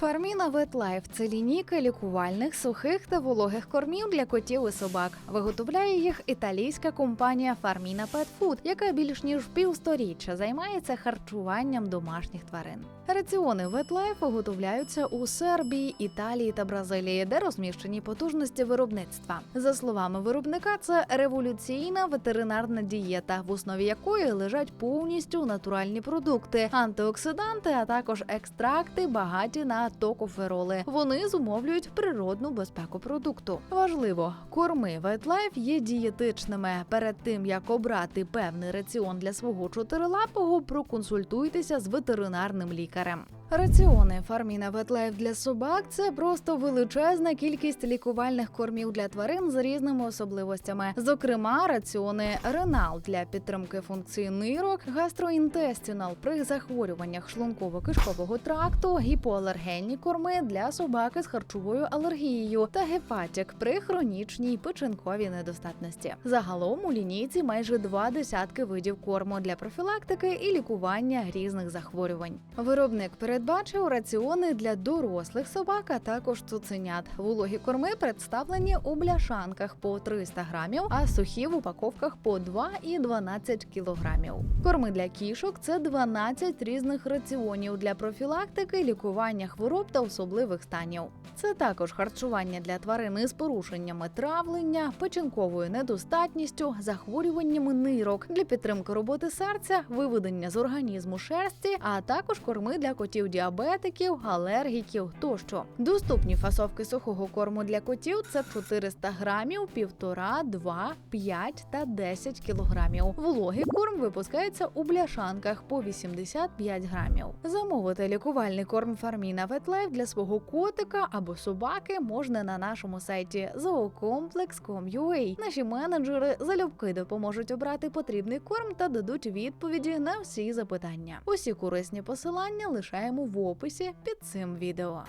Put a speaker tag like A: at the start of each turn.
A: Фарміна Ветлайф це лінійка лікувальних, сухих та вологих кормів для котів і собак. Виготовляє їх італійська компанія Фарміна Pet Food, яка більш ніж півсторіччя займається харчуванням домашніх тварин. Раціони Ветлайф виготовляються у Сербії, Італії та Бразилії, де розміщені потужності виробництва. За словами виробника, це революційна ветеринарна дієта, в основі якої лежать повністю натуральні продукти, антиоксиданти, а також екстракти, багаті на токофероли. Вони зумовлюють природну безпеку продукту. Важливо, корми Ветлайф є дієтичними. Перед тим як обрати певний раціон для свого чотирилапого, проконсультуйтеся з ветеринарним лікарем. Раціони Фарміна Ветлайф для собак це просто величезна кількість лікувальних кормів для тварин з різними особливостями. Зокрема, раціони Ренал для підтримки функції нирок, гастроінтестінал при захворюваннях шлунково-кишкового тракту, гіпоалергенні корми для собаки з харчовою алергією та гепатік при хронічній печінковій недостатності. Загалом у лінійці майже два десятки видів корму для профілактики і лікування різних захворювань. Виробник передбачив раціони для дорослих собак, а також цуценят. Вологі корми представлені у бляшанках по 300 грамів, а сухі в упаковках по 2 і 12 кілограмів. Корми для кішок це 12 різних раціонів для профілактики, лікування хвороб та особливих станів. Це також харчування для тварин із порушеннями травлення, печінковою недостатністю, захворюваннями нирок для підтримки роботи серця, виведення з організму шерсті, а також корми для котів діабетиків, алергіків тощо. Доступні фасовки сухого корму для котів це 400 грамів, 1,5, 2, 5 та 10 кілограмів. Вологий корм випускається у бляшанках по 85 грамів. Замовити лікувальний корм Фарміна Ветлайф для свого котика або собаки можна на нашому сайті zoocomplex.com.ua. Наші менеджери залюбки допоможуть обрати потрібний корм та дадуть відповіді на всі запитання. Усі корисні посилання лишаємо в описі під цим відео.